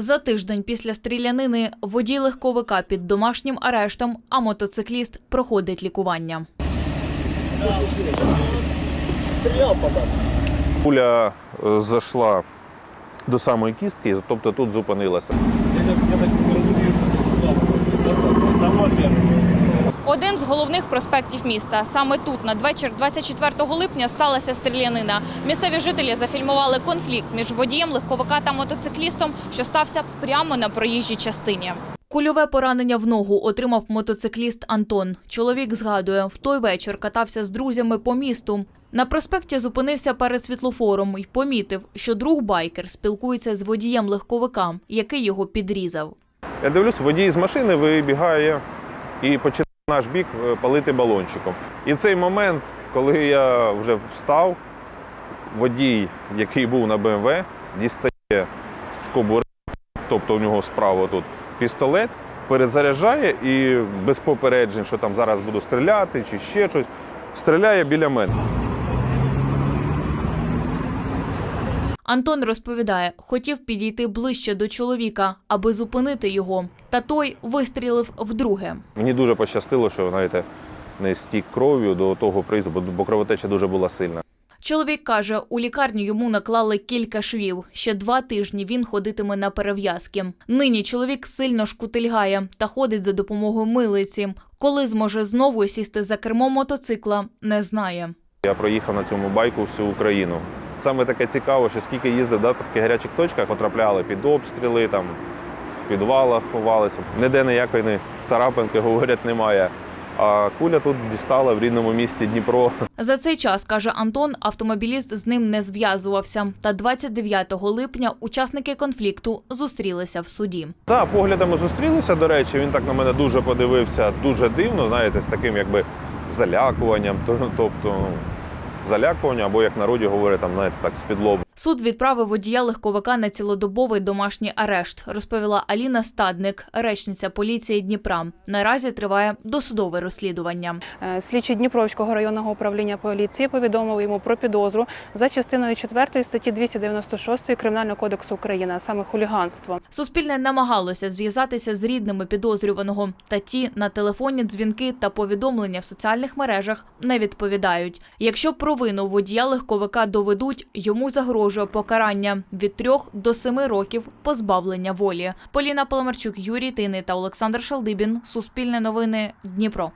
За тиждень після стрілянини водій легковика під домашнім арештом, а мотоцикліст проходить лікування. Пуля е, зайшла до самої кістки, тобто тут зупинилася. Я так, я так розумію, що це сюди. Сама Один з головних проспектів міста. Саме тут, надвечір 24 липня, сталася стрілянина. Місцеві жителі зафільмували конфлікт між водієм легковика та мотоциклістом, що стався прямо на проїжджій частині. Кульове поранення в ногу отримав мотоцикліст Антон. Чоловік згадує, в той вечір катався з друзями по місту. На проспекті зупинився перед світлофором і помітив, що друг байкер спілкується з водієм легковика, який його підрізав. Я дивлюсь, водій з машини вибігає і починає наш бік е, палити балончиком. І в цей момент, коли я вже встав, водій, який був на БМВ, дістає з кобури, тобто у нього справа тут пістолет, перезаряджає і без попереджень, що там зараз буду стріляти чи ще щось, стріляє біля мене. Антон розповідає, хотів підійти ближче до чоловіка, аби зупинити його. Та той вистрілив вдруге. Мені дуже пощастило, що знаєте, не стік кров'ю до того призу, бо- бо кровотеча дуже була сильна. Чоловік каже, у лікарню йому наклали кілька швів. Ще два тижні він ходитиме на перев'язки. Нині чоловік сильно шкутильгає та ходить за допомогою милиці. Коли зможе знову сісти за кермо мотоцикла, не знає. Я проїхав на цьому байку всю Україну. Саме таке цікаво, що скільки їздив да, по таких гарячих точках, потрапляли під обстріли, там, в підвалах ховалися. Ніде ніякої ні царапинки, говорять, немає. А куля тут дістала в рідному місті Дніпро. За цей час, каже Антон, автомобіліст з ним не зв'язувався. Та 29 липня учасники конфлікту зустрілися в суді. Так, поглядами зустрілися, до речі, він так на мене дуже подивився, дуже дивно, знаєте, з таким якби залякуванням. Тобто ну, залякування, або як народі говорять, там, знаєте, так, з-під. Суд відправив водія легковика на цілодобовий домашній арешт, розповіла Аліна Стадник, речниця поліції Дніпра. Наразі триває досудове розслідування. Е, Слідчі Дніпровського районного управління поліції повідомили йому про підозру за частиною 4 статті 296 Кримінального кодексу України, а саме хуліганство. Суспільне намагалося зв'язатися з рідними підозрюваного, та ті на телефонні дзвінки та повідомлення в соціальних мережах не відповідають. Якщо провину водія легковика доведуть, йому загрожує покарання від трьох до семи років позбавлення волі. Поліна Паламарчук, Юрій Тини та Олександр Шалдибін. Суспільне новини Дніпро.